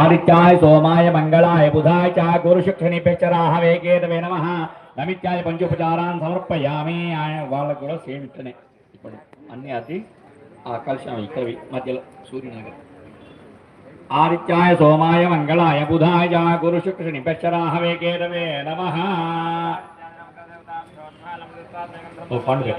ఆదిత్యాయ సోమాయ మంగళాయ బుధాయ చ గురుశుక్రనిపెచ్చరాహ వేకేతవే నమ. నమిత్యాయ పంచోపచారాన్ని సమర్పయామి. ఆయన వాళ్ళకు కూడా సేమ్ ఇట్లనే. ఇప్పుడు అన్ని అది ఆ కలిసాం ఇక్కడవి మధ్యలో సూర్యనగర్. ఆదిత్యాయ సోమాయ మంగళాయ బుధాయ చ గురుశుక్రనిపెచ్చరాహ వేకేతవే నమ. ఓ పండుగ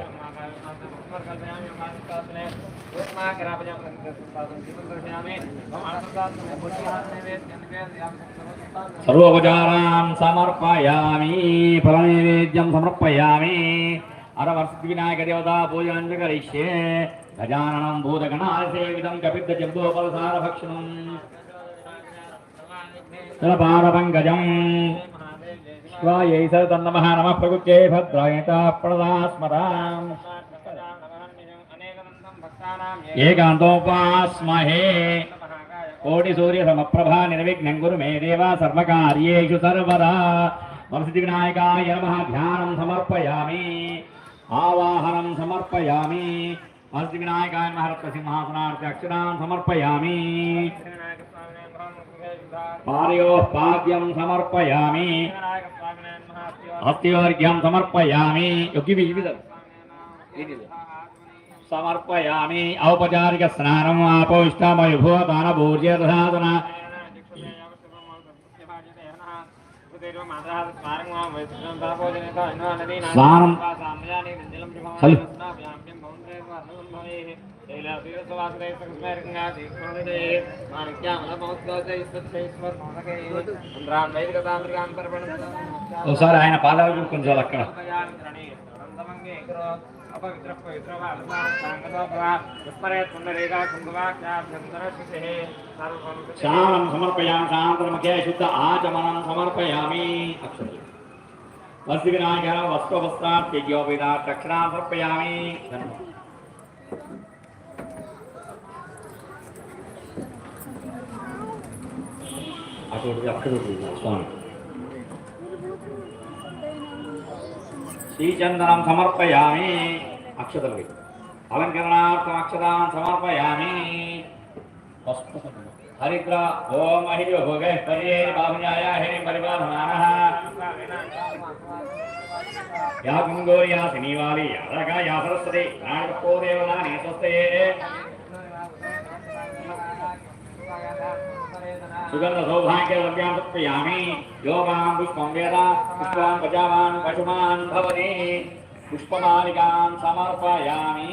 సర్వోపచారాన్ సమర్పయామి ఫలనైవేద్యం సమర్పయామి. అరవర్షి వినాయక దేవతా పూజాంచ కరిష్యే గజాననం భూతగణాసేవితం కపిద్ద జంబోపలసార భక్షణం. జలపారపంకజం శివాయై సతన్నమః నమః ప్రకృత్యై భద్రాయత ప్రదా స్మరాం ఏకాంతోపాస్మహే కోటి సూర్య సమప్రభా నిర్విఘ్నం గురు మే దేవ సర్వకార్యేషు సర్వదా వరసిద్ధి వినాయకాయ నమ ధ్యానం సమర్పయామి ఆవాహనం సమర్పయామి వరసిద్ధి వినాయకాయ నమ రత్నసింహాసనార్థ అక్షరాన్ సమర్పయామి పారయో పాద్యం సమర్పయామి అస్తివర్గ్యం సమర్పయామి. యోగి వివిధ సమర్పయామి. ఔపచారిక స్నానం ఆపోష్టామయుభూతాన భూర్యధాదన స్నానం ఒకసారి ఆయన పాదాలు కొంచెం అక్కడ స్నానం సమర్పయామి శాంతనముఖే శుద్ధ ఆచమనం సమర్పయామి అక్షరం వస్తి వినాయక వస్త్రవస్త్రార్థ్యోపేదాక్షరా సమర్పయామి అటు అక్కడ స్వామి శ్రీచందనం సమర్పయామి అక్షతలు అలంకరణార్థం అక్షతాన్ సమర్పయామి హరిద్ర ఓం అహిర్య భోగే పర్యే బాహున్యాయ హరి పరిబాధమాన या गंगोर या शनिवाली या रगा या सरस्वती नानकपो देवनानी स्वस्ते। सुगंध सौभाग्य लभ्यां तत्प्रियामि यो माँ पुष्पं वेद पुष्पान् पचामान् पशुमान् भवति। पुष्पमालिकान् समर्पयामि।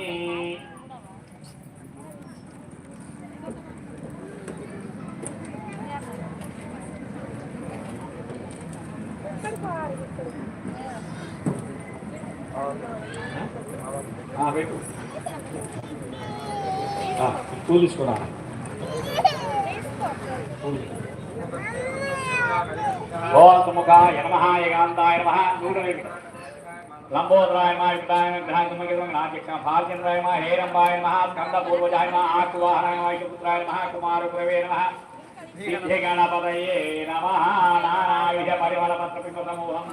పూలు తీసుకురా. ఓం సుముఖాయ నమః ఏకాంతాయ నమః లంబోదరాయ నమః యుక్తాయ నమః గ్రహాంతమగిరం నాట్యక్ష భార్చంద్రాయ హేరంబాయ నమః స్కంద పూర్వజాయ ఆకువాహనాయ నమః పుత్రాయ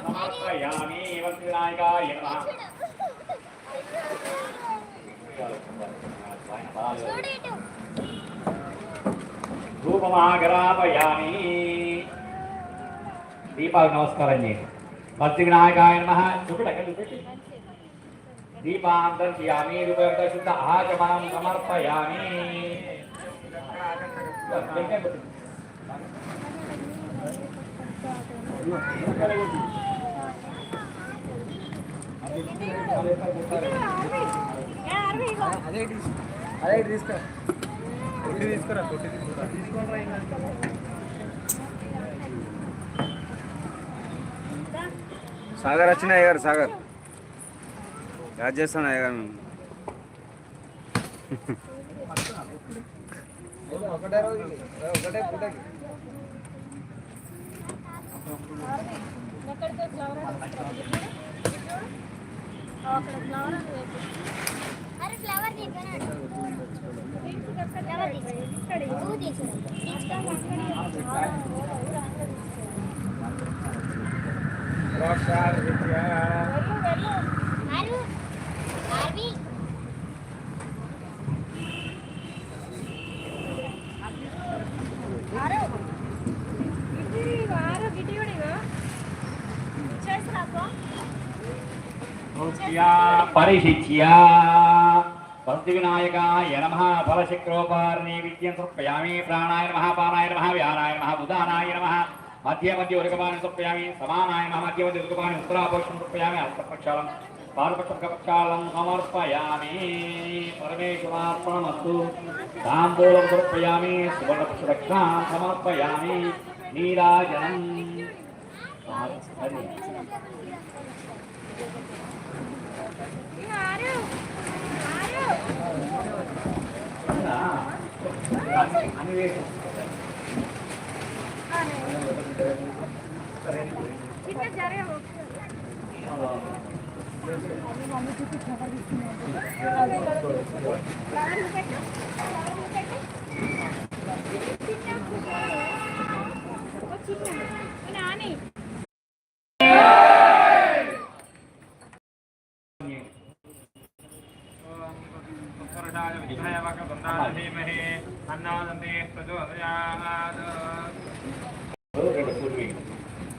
సమర్పయామి వినాయకాయ రూపమాగ్రాపయామి. దీపాలకు నమస్కారం చేయండి. భక్తి వినాయకాయ నమ. దీపాంతర్యామి రూపంతో శుద్ధ ఆచమనం సమర్పయామి. అదే తీసుకురా తీసుకురా తీసుకురా. సాగర్ వచ్చిన అయ్యారు సాగర్. యాడ్ చేస్తాను అయ్యారు మేము. ఒకటే రోజు ఒకటే పూటకి ఎక్కడితో అరే ఫ్లవర్ తీసుకున్నాడు ఫ్లవర్ పరిశిచ్య పంతి వినాయకాయ నమ ఫలశక్రోపారణే విద్యం సమర్పయామి. ప్రాణాయ నమ పానాయ నమ వ్యానాయ నమ ఉదానాయ నమ. మధ్య మధ్య ఉరకపాని సమర్పయామి. సమానాయ నమ మధ్య మధ్య ఉరకపాని ఉత్తరాపక్షం సమర్పయామి. హస్తపక్షాలం పాదపక్షపక్షాలం సమర్పయామి. పరమేశ్వరార్పణమస్తు. తాంబూలం సమర్పయామి. సువర్ణపక్షదక్షాం సమర్పయామి. నీరాజనం చిన్న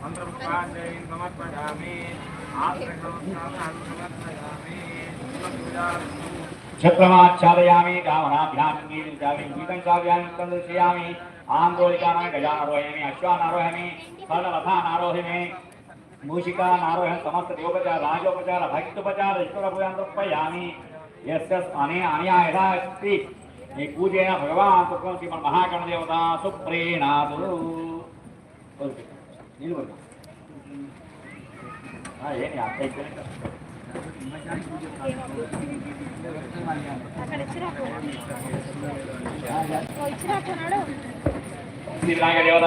मन्त्रमुपाध्यायीं समर्पयामि आश्रयं समर्पयामि छत्रमाच्छादयामि रामणाभ्याङ्गीरितामि गीतं काव्यानि सन्दर्शयामि आन्दोलिकानां गजानारोहयामि अश्वानारोहयामि सर्वरथानारोहिमि मूषिकानारोहं समस्तदेवोपचार అనే అనయాయత అస్తి ఈ పూజైన భగవాన్ తుకం శ్రీ మన మహాగణదేవత సుప్రేణాదు నేను ఏంటి అత్త శ్రీ వినాయక దేవత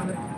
అందరికీ